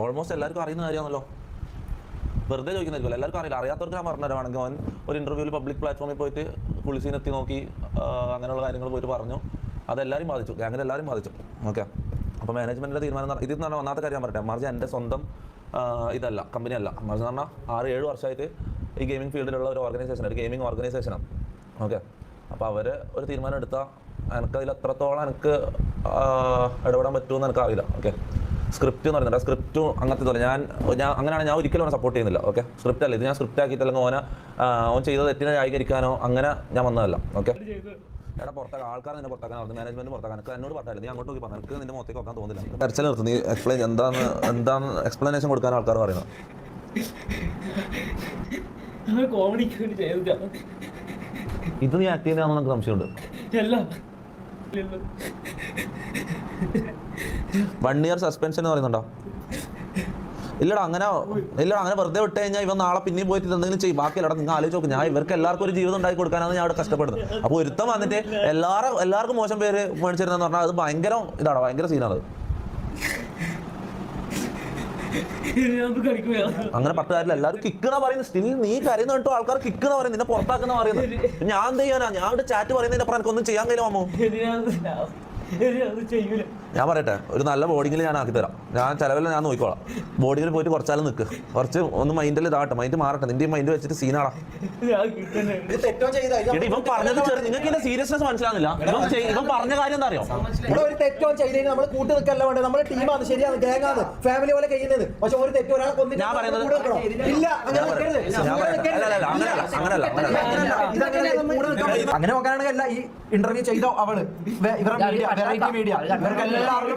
Almost എല്ലാവർക്കും അറിയുന്ന കാര്യമാണല്ലോ. വെറുതെ ചോദിക്കുന്നതായിരിക്കും എല്ലാവർക്കും അറിയില്ല. അറിയാത്തവർക്ക് ഞാൻ പറഞ്ഞുതരാണെങ്കിൽ അവൻ ഒരു ഇന്റർവ്യൂവിൽ പബ്ലിക് പ്ലാറ്റ്ഫോമിൽ പോയിട്ട് പുളിസീനെ എത്തി നോക്കി അങ്ങനെയുള്ള കാര്യങ്ങൾ പോയിട്ട് പറഞ്ഞു. അതെല്ലാവരും ബാധിച്ചു. ഗ്യാങ്ങിൽ എല്ലാവരും ബാധിച്ചു. ഓക്കെ അപ്പോൾ മാനേജ്മെന്റിന്റെ തീരുമാനം ഇതിൽ നിന്നാണ് ഒന്നാമത്തെ കാര്യം ഞാൻ പറയട്ടെ. മറിച്ച് എന്റെ സ്വന്തം ഇതല്ല. കമ്പനി അല്ല. മറിച്ച് പറഞ്ഞാൽ ആറ് ഏഴ് വർഷമായിട്ട് ഈ ഗെയിമിംഗ് ഫീൽഡിലുള്ള ഒരു ഓർഗനൈസേഷൻ ഒരു ഗെയിമിംഗ് ഓർഗനൈസേഷനാണ് ഓക്കെ അപ്പോൾ അവർ ഒരു തീരുമാനം എടുത്താൽ എനിക്കതിൽ എത്രത്തോളം എനിക്ക് ഇടപെടാൻ പറ്റുമെന്ന് എനിക്കറിയില്ല. ഓക്കെ സ്ക്രിപ്റ്റ് എന്ന് പറയുന്നത് സ്ക്രിപ്റ്റ് അങ്ങനത്തെ പറയും ഞാൻ ഞാൻ അങ്ങനെയാണ് ഞാൻ ഒരിക്കലും അവനെ സപ്പോർട്ട് ചെയ്യുന്നില്ല. ഓക്കെ സ്ക്രിപ്റ്റ് അല്ല. ഇത് ഞാൻ സ്ക്രിപ്റ്റ് ആക്കിയിട്ട് അല്ലെങ്കിൽ ഓന ഓൻ ചെയ്ത തെറ്റിനെ ന്യായീകരിക്കാനോ അങ്ങനെ ഞാൻ വന്നതല്ല. ഓക്കെ എടാ പുറത്താക്കാൻ ആൾക്കാർ നിന്നെ പുറത്താക്കാൻ പറഞ്ഞു മാനേജ്മെന്റ് പുറത്താക്കാൻ. എനിക്ക് എന്നോട് പറഞ്ഞില്ല നീ അങ്ങോട്ട് പോയി പറഞ്ഞു. എനിക്ക് നിന്റെ മുഖത്തേക്ക് നോക്കാൻ തോന്നില്ല കരച്ചിൽ നിർത്തുന്നു നീ എക്സ്പ്ലെയിൻ എന്താണ് എന്താണ് എക്സ്പ്ലനേഷൻ കൊടുക്കാൻ ആൾക്കാർ പറയുന്നത് ഇത് നീ ആക്ട് ചെയ്യുന്നതാണെന്ന് നമുക്ക് സംശയമുണ്ട്? വൺ ഇയർ സസ്പെൻഷൻ എന്ന് പറയുന്നുണ്ടോ? ഇല്ലടാ അങ്ങനെ ഇല്ലടാ അങ്ങനെ വെറുതെ വിട്ട് കഴിഞ്ഞാൽ ഇവൻ നാളെ പിന്നെയും പോയിട്ട് എന്തെങ്കിലും ചെയ്യും. ബാക്കിയല്ലടാ നിങ്ങൾ ആലോചിച്ച് നോക്കും. ഞാൻ ഇവർക്ക് എല്ലാവർക്കും ഒരു ജീവിതം ഉണ്ടാക്കി കൊടുക്കാനാണ് ഞാൻ അവിടെ കഷ്ടപ്പെടുന്നത്. അപ്പോൾ ഒരുത്തം വന്നിട്ട് എല്ലാവരും എല്ലാവർക്കും മോശം പേര് മേടിച്ചിരുന്നെന്ന് പറഞ്ഞാൽ അത് ഭയങ്കര ഇതാണ് ഭയങ്കര സീനാണ് അങ്ങനെ പത്ത് കാര്യമില്ല. എല്ലാവരും കിക്കണ പറയുന്നത് സ്റ്റിൽ നീ കരയുന്ന കേട്ടോ ആൾക്കാർ കിക്കണ പറയുന്നത് നിന്നെ പുറത്താക്കുന്ന പറയുന്നത്. ഞാൻ എന്ത് ചെയ്യാനാ? ഞാൻ ചാറ്റ് പറയുന്നതിന്റെ അപ്പുറം എനിക്കൊന്നും ചെയ്യാൻ കഴിയുമോ ഞാൻ പറയട്ടെ ഒരു നല്ല ബോഡിങ്ങിൽ ഞാൻ ആക്കി തരാം. ഞാൻ ചിലവിൽ ഞാൻ നോക്കിക്കോളാം. ബോർഡിങ്ങിൽ പോയിട്ട് കുറച്ചാലും നിൽക്ക് കുറച്ച് ഒന്ന് മൈൻഡിൽ ഇതാട്ടെ മൈൻഡ് മാറട്ടെ. നിന്റെ മൈൻഡ് വെച്ചിട്ട് സീനാടാ ഇവൻ പറഞ്ഞത് ചെറു നിങ്ങൾക്ക് ഇതിന്റെ സീരിയസ്നെസ് മനസ്സിലാകുന്നില്ല ഇവൻ ചെയ്- ഇവൻ പറഞ്ഞ കാര്യം എന്താ അറിയോ? ഇവിടെ ഒരു തെറ്റോ ചെയ്തതിന് നമ്മൾ കൂട്ടി നിൽക്കല്ല വേണ്ടത്. നമ്മുടെ ടീമാണ് ശരിയാണ്. ഗ്യാങ്ങാണ് ഫാമിലി പോലെ കഴിയുന്നത്. പക്ഷെ ഒരു തെറ്റ് ഒരാളെ കൊന്നിട്ട് ഞാൻ പറയുന്നത് കൂടെ നിൽക്കണോ? ഇല്ല. അങ്ങനെ ഞാൻ നിൽക്കരുത്. പറയുന്നത്. ഞാൻ പറയുന്നത് അല്ല, അല്ല, അല്ല, അങ്ങനെയല്ല, അങ്ങനെയല്ല, അങ്ങനെയല്ല. അങ്ങനെയല്ല. ഇതങ്ങനെ കൂടെ നിൽക്കാൻ അങ്ങനെ നോക്കാനാണെങ്കിൽ അല്ല ഈ ഇന്റർവ്യൂ ചെയ്തോ അവൾ? ഇവരുടെ മീഡിയ വെറൈറ്റി മീഡിയ എല്ലാവർക്കും